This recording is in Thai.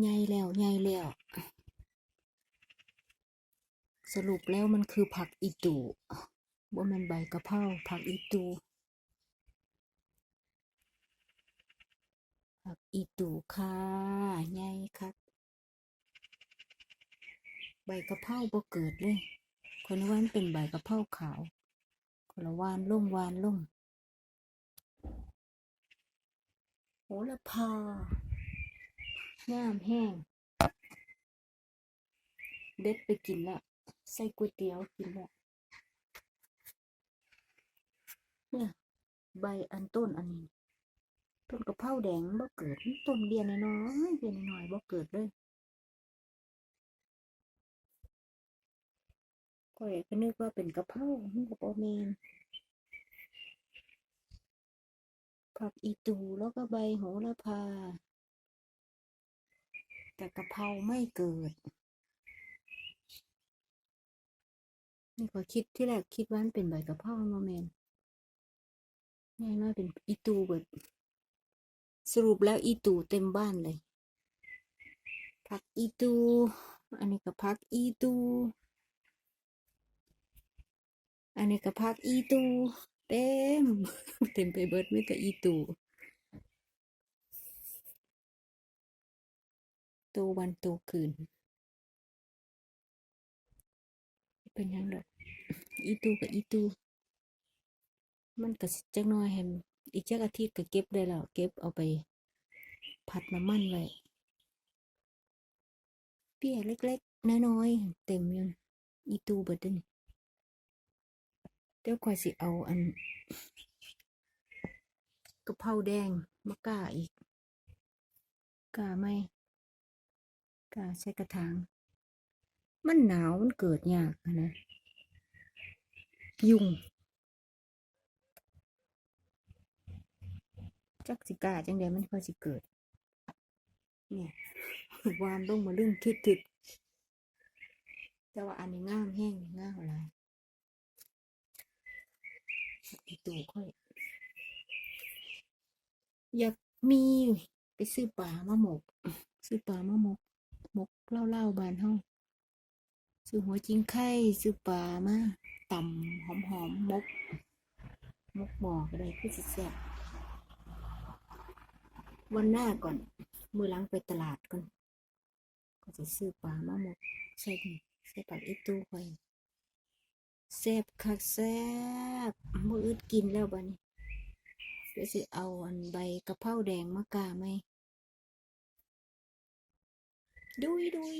ใหญ่แล้วใหญ่แล้ว สรุปแล้วมันคือผักอีตูว่ามันใบกะเพราผักอีตูผักอีตูค่ะใหญ่คักใบกะเพราบ่เกิดเลยคนว่านเป็นใบกะเพราขาวคนละวานลงวานลงโหระพา งามแห้ง เด็ดไปกินละใส่ก๋วยเตี๋ยวกินละเนี่ยใบอันต้นอันนี้ ต้นกะเพราแดงบ่เกิด ต้นเดียวน้อยเดียวน้อยบ่เกิดเลยก็เอกก็นึกว่าเป็นกะเพรามันก็บ่แม่นผักอีตูแล้วก็ใบโหระพา แต่กะเพราไม่เกิด นี่ก็คิดที่แรกคิดว่ามันเป็นใบกะเพราโมเมนง่น้อยเป็นอีตูเบิดสรุปแล้วอีตูเต็มบ้านเลยผักอีตู อันนี้ก็ผักอีตู อันนี้ก็ผักอีตู เต็ม เต็มไปเบิดไม่แต่อีตู โตวันโตคืน เป็นยังดอกอีตูกับอีตู มันก็จักน่อยแฮมอีกจักอาทิตย์ก็เก็บได้แล้วเก็บเอาไป ผัดน้ำมันไว้เปี้ยเล็กๆน้อยๆเต็มอยู่อีตูเบิดเด้นี่เดี๋ยวค่อยสิเอาอันกะเพราแดงมากล้าอีกกาไหม กาใช้กระถาง มันหนาวมันเกิดยากนะ ยุงจักสิกาจังใดมันค่อยสิเกิด เนี่ยวานลงมาลื่นทึดๆแต่ว่าอันนี้งามแห้งง่ามอะไรตูค่อย อยากมีไปซื้อปลามาหมก ซื้อปลามาหมก มกเล่าๆบานเฮาซื้อหัวจิงไข่ซื้อปลามาต่ำหอมๆมก มกหมอก็ได้คือสิแซ่บวันหน้าก่อน มือล้างไปตลาดก่อน ก็จะซื้อปลามาหมกใส่นี่ใส่ปลาอีตู้ไปแซ่บคักแซ่บมืออึดกินแล้วบัดนี้เดี๋ยวสิเอาอันใบกระเพราแดงมากาไหม ดุยดุย